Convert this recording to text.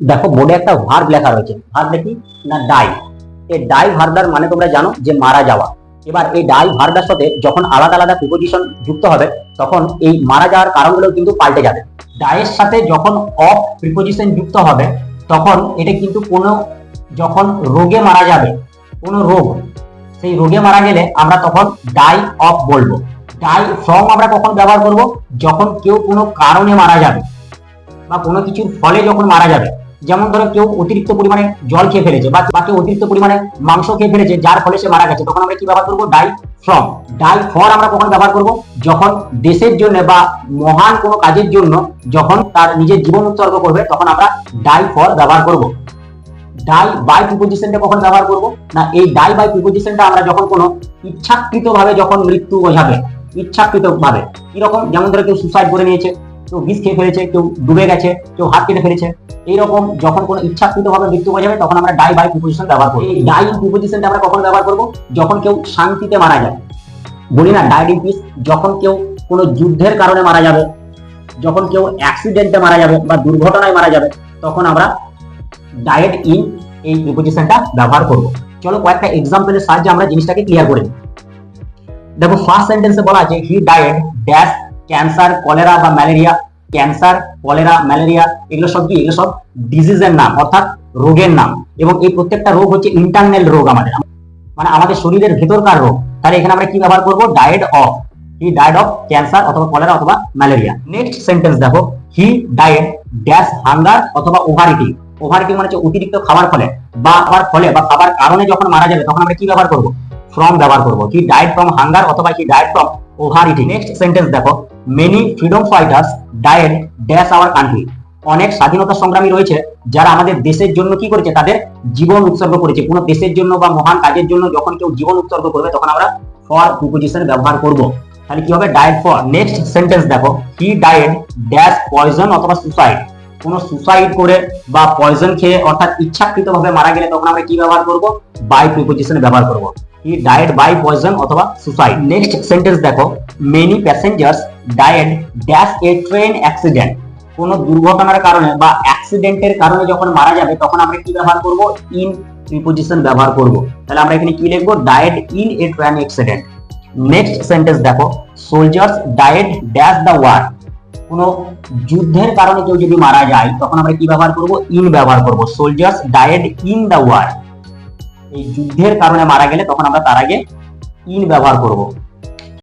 দেখো বোর্ডে একটা ভার্ব লেখা রয়েছে। ভার্ব দেখি না ডাই এই ডাই ভার্বটার মানে তোমরা জানো যে মারা যাওয়া। এবার এই ডাই ভার্বটার সাথে যখন আলাদা আলাদা প্রিপোজিশন যুক্ত হবে, তখন এই মারা যাওয়ার কারণগুলো কিন্তু পাল্টে যাবে। ডায়ের সাথে যখন অফ প্রিপোজিশন যুক্ত হবে, তখন এটা কিন্তু কোনো যখন রোগে মারা যাবে, কোনো রোগ, সেই রোগে মারা গেলে আমরা তখন ডাই অফ বলব। ডাই ফ্রম আমরা কখন ব্যবহার করব? যখন কেউ কোনো কারণে মারা যাবে বা কোনো কিছুর ফলে যখন মারা যাবে। যেমন ধরো কেউ অতিরিক্ত পরিমাণে জল খেয়ে ফেলেছে বা কেউ অতিরিক্ত পরিমাণে মাংস খেয়ে ফেলেছে, যার ফলে সে মারা গেছে। তখন আমরা কি ব্যবহার করব? Die from. ডাই ফর আমরা কখন ব্যবহার করব? যখন দেশের জন্য বা মহান কোনো কাজের জন্য যখন তার নিজের জীবন উৎসর্গ করবে, তখন আমরা ডাই ফর ব্যবহার করব। ডাই বাই প্রিপোজিশনটা কখন ব্যবহার করব? না, এই ডাই বাই প্রিপোজিশনটা আমরা যখন কোনো ইচ্ছাকৃত ভাবে যখন মৃত্যু বোঝাবে ইচ্ছাকৃত ভাবে কীরকম? যেমন ধরো কেউ সুসাইড করে নিয়েছে, কেউ বিষ খেয়ে ফেলেছে, কেউ ডুবে গেছে, কেউ হাত কেটে ফেলেছে এইরকম যখন কোনো ইচ্ছাকৃত ভাবে মৃত্যু বোঝাবে তখন আমরা ডাই বাই প্রিপোজিশন ব্যবহার করব। এই ডাই প্রিপোজিশনটা আমরা কখন ব্যবহার করব? যখন কেউ শান্তিতে মারা যায়। বলি না ডাইড ইন পিস যখন কেউ কোনো যুদ্ধের কারণে মারা যাবে যখন কেউ অ্যাক্সিডেন্টে মারা যাবে বা দুর্ঘটনায় মারা যাবে তখন আমরা ডায়েট ইন এই প্রিপোজিশনটা ব্যবহার করব। চলো কয়েকটা এক্সাম্পলের সাহায্যে আমরা জিনিসটাকে ক্লিয়ার করে নিই। দেখো ফার্স্ট সেন্টেন্সে বলা আছে he died dash cancer cholera বা ম্যালেরিয়া ক্যান্সার, কলেরা, ম্যালেরিয়া এগুলো সব কি? এগুলো সব ডিজিজের নাম, অর্থাৎ রোগের নাম। এবং এই প্রত্যেকটা রোগ হচ্ছে ইন্টারনাল রোগ আমাদের। মানে আমাদের শরীরের ভেতরকার রোগ। তাহলে এখানে আমরা কি ব্যবহার করব? Died of he died of cancer অথবা কলেরা অথবা ম্যালেরিয়া। নেক্সট সেন্টেন্স দেখো। হি ডায়েট ড্যাশ হাঙ্গার অথবা ওভারিটি ওভারিটি মানে হচ্ছে অতিরিক্ত খাবার ফলে বা খাবার ফলে বা খাবার কারণে যখন মারা যাবে, তখন আমরা কি ব্যবহার করব? ফ্রম ব্যবহার করব। হি ডায়েড ফ্রম হাঙ্গার অথবা he died from overeating. Next sentence দেখো। Many freedom fighters died dash our country অনেক স্বাধীনতা সংগ্রামী রয়েছে যারা আমাদের দেশের জন্য কি করেছে? তাদের জীবন উৎসর্গ করেছে। কোনো দেশের জন্য বা মহান কাজের জন্য যখন কেউ জীবন উৎসর্গ করবে, তখন আমরা ফর প্রিপোজিশন ব্যবহার করব। তাহলে কি হবে? ডায়েট ফর নেক্সট সেন্টেন্স দেখো। হি ডায়েড ড্যাশ পয়জন অথবা সুসাইড কোন সুসাইড করে বা পয়জন খেয়ে অর্থাৎ ইচ্ছাকৃতভাবে মারা গেলে তখন আমরা কি ব্যবহার করব? বাই প্রিপোজিশন ব্যবহার করব। হি ডায়েড বাই পয়জন অথবা সুসাইড নেক্সট সেন্টেন্স দেখো many passengers died dash a train accident কোনো দুর্ঘটনার কারণে বা অ্যাক্সিডেন্টের কারণে যখন মারা যাবে, তখন আমরা কি ব্যবহার করব? ইন প্রিপোজিশন ব্যবহার করব। তাহলে আমরা এখানে কি লিখব? Died in a train accident next sentence দেখো soldiers died dash the war কোনো যুদ্ধের কারণে কেউ যদি মারা যায়, তখন আমরা কি ব্যবহার করব? ইন ব্যবহার করব। Soldiers died in the war এই যুদ্ধের কারণে মারা গেলে তখন আমরা তার আগে ইন ব্যবহার করব।